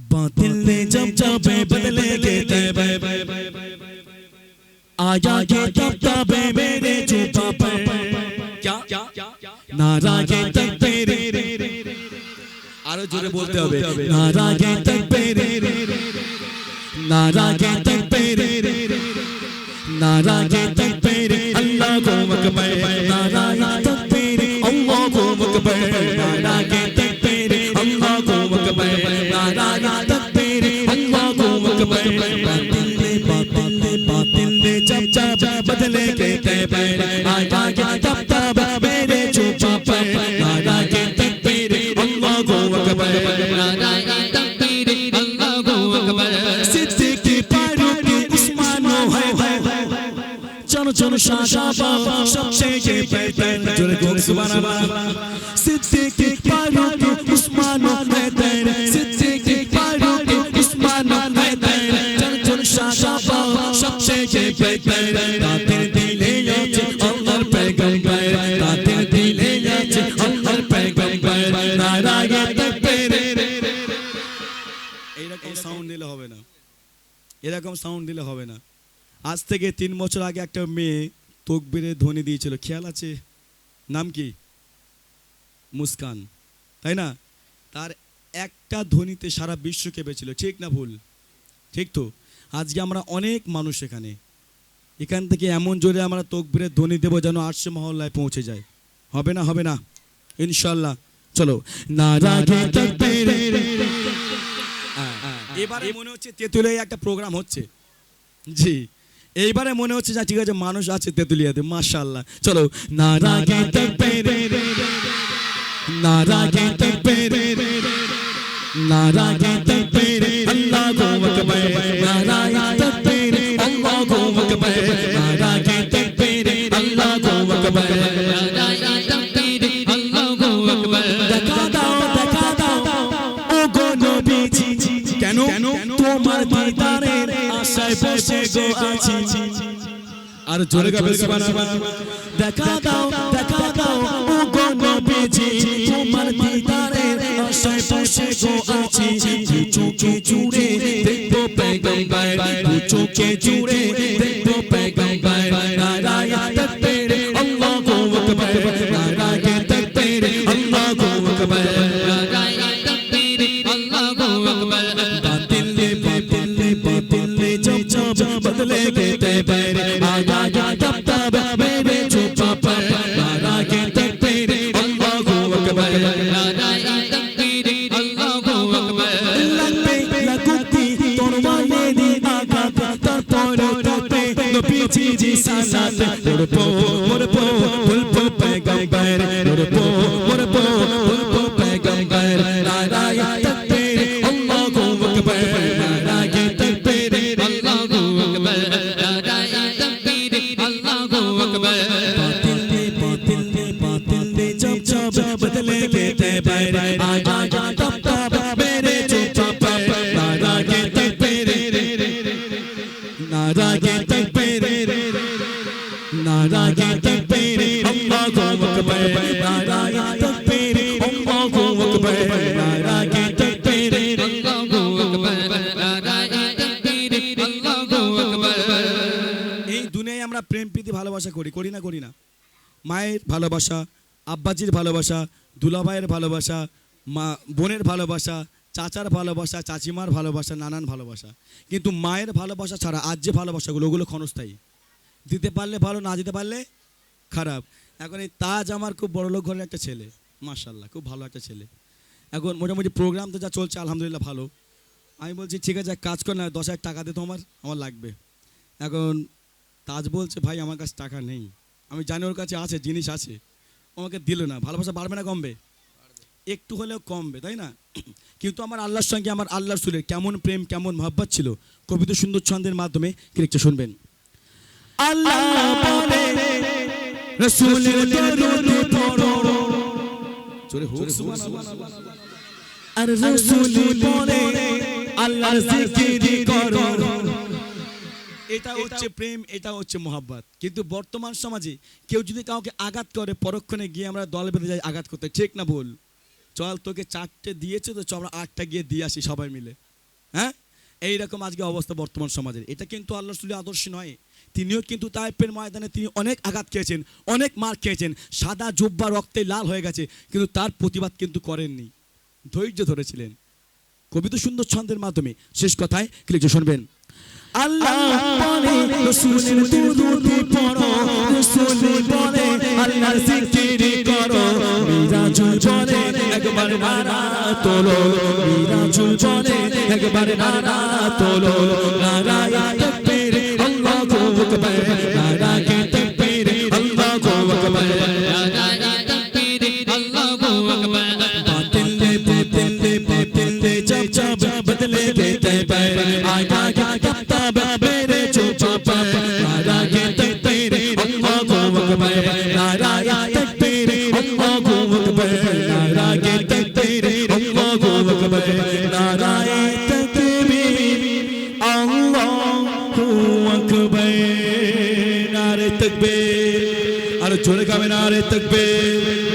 बातिल ने जब जब बदले के तैबे आया ये तब तब मेरे चुपा पर क्या नारा ये तक तेरे আরো জোরে বলতে হবে নারা গে তকবীর নারা গে তকবীর নারা গে তকবীর আল্লাহু আকবার নারা बदले के तैबे आएंगे तब तब मेरे चुपा पर नारा के तकबीर अल्लाह को अकबर नारा के तकबीर अल्लाह को अकबर सिद्दीक फारूक उस्मान है चलो चलो शाह शाबाब सबसे के पैदल जुड़ गो सुभान अल्लाह सिद्दीक এরকম সাউন্ড দিলে হবে না। আজ থেকে তিন বছর আগে একটা মেয়ে তকবিরে ধ্বনি দিয়েছিল। খেয়াল আছে? নাম কি? মুস্কান। তাই না? তার একটা ধ্বনিতে সারা বিশ্ব কেঁপেছিল। ঠিক না ভুল? ঠিক তো? আজকে আমরা অনেক মানুষ এখানে। এখান থেকে এমন জোরে আমরা তকবিরের ধ্বনি দেবো যেন আটশো মহল্লায় পৌঁছে যায়। হবে না হবে না? ইনশাল্লাহ চলো। এবারে মনে হচ্ছে তেঁতুলিয়ায় একটা প্রোগ্রাম হচ্ছে। জি, এইবারে মনে হচ্ছে যা ঠিক আছে, মানুষ আছে তেঁতুলিয়াতে, মাশাআল্লাহ। চলো। নারাগে তকবীর। নারাগে তকবীর। আল্লাহু আকবার কেন আর জোরে গাবে, সুবহানাল্লাহ। দেখা দাও দেখা দাও ও গো নবীজি, তোমার দিদারের আশায় বসে গো আছি। জি সানা মোর পো মোর পো ফুল পো আমরা প্রেম, প্রীতি, ভালোবাসা করি করি না করি না। মায়ের ভালোবাসা, আব্বাজির ভালোবাসা, দুলাভাইয়ের ভালোবাসা মা বোনের ভালোবাসা, চাচার ভালোবাসা, চাচিমার ভালোবাসা নানান ভালোবাসা। কিন্তু মায়ের ভালোবাসা ছাড়া আজ যে ভালোবাসাগুলো, ওগুলো ক্ষণস্থায়ী। দিতে পারলে ভালো, না দিতে পারলে খারাপ। এখন এই তাজ আমার খুব বড় লোক ঘরের একটা ছেলে। মার্শাল্লাহ খুব ভালো একটা ছেলে। এখন মোটামুটি প্রোগ্রাম তো যা চলছে, আলহামদুলিল্লাহ ভালো। আমি বলছি, ঠিক আছে কাজ কর না, দশ হাজার টাকা দে তো আমার আমার লাগবে। এখন তাজ বলছে, ভাই, আমার কাছে টাকা নেই। আমি জানি ওর কাছে আছে, জিনিস আছে। আমাকে দিল না, ভালোবাসা বাড়বে না, কমবে। একটু হলেও কমবে তাই না? কিন্তু আমার আল্লাহর সঙ্গে আমার আল্লাহর সুরের কেমন প্রেম কেমন মহব্বত ছিল কবিতা সুন্দর ছন্দের মাধ্যমে কিরেকটা শুনবেন? আল্লাহ বলে আর রসুল বলে আল্লাহর জিকির করো। এটা হচ্ছে প্রেম এটা হচ্ছে মোহাব্বত। কিন্তু বর্তমান সমাজে কেউ যদি কাউকে আঘাত করে পরক্ষণে গিয়ে আমরা দল বেঁধে যাই আঘাত করতে ঠিক না ভুল? চল, তোকে চারটে দিয়েছে তো আমরা আটটা গিয়ে দিয়ে আসি সবাই মিলে। হ্যাঁ? এইরকম আজকে অবস্থা বর্তমান সমাজের। এটা কিন্তু আল্লাহ রসুলের আদর্শ নয়। তিনিও কিন্তু তাইপের ময়দানে তিনি অনেক আঘাত খেয়েছেন, অনেক মার খেয়েছেন, সাদা জুব্বা রক্তে লাল হয়ে গেছে, কিন্তু তার প্রতিবাদ কিন্তু করেননি। ধৈর্য ধরেছিলেন। কবি তো সুন্দর ছন্দের মাধ্যমে। শেষ কথায় ক্লিক শুনবেন? আল্লাহ বলে একবার নানা তোলো, মিরাজুল বলে একবার নানা তোলো। নারায়া তাকবীর, আল্লাহু আকবার। নারাকে তাকবীর, আল্লাহু আকবার। নারায়া তাকবীর, আল্লাহু আকবার। বাতিল লে বাতিল লে বাতিল লে বদলে দেতে পায় আয়া গা গপ্তা বেরে নারায় তকবীর আল্লাহু আকবার নারে তকবীর আর জোরে কামে নারে তকবীর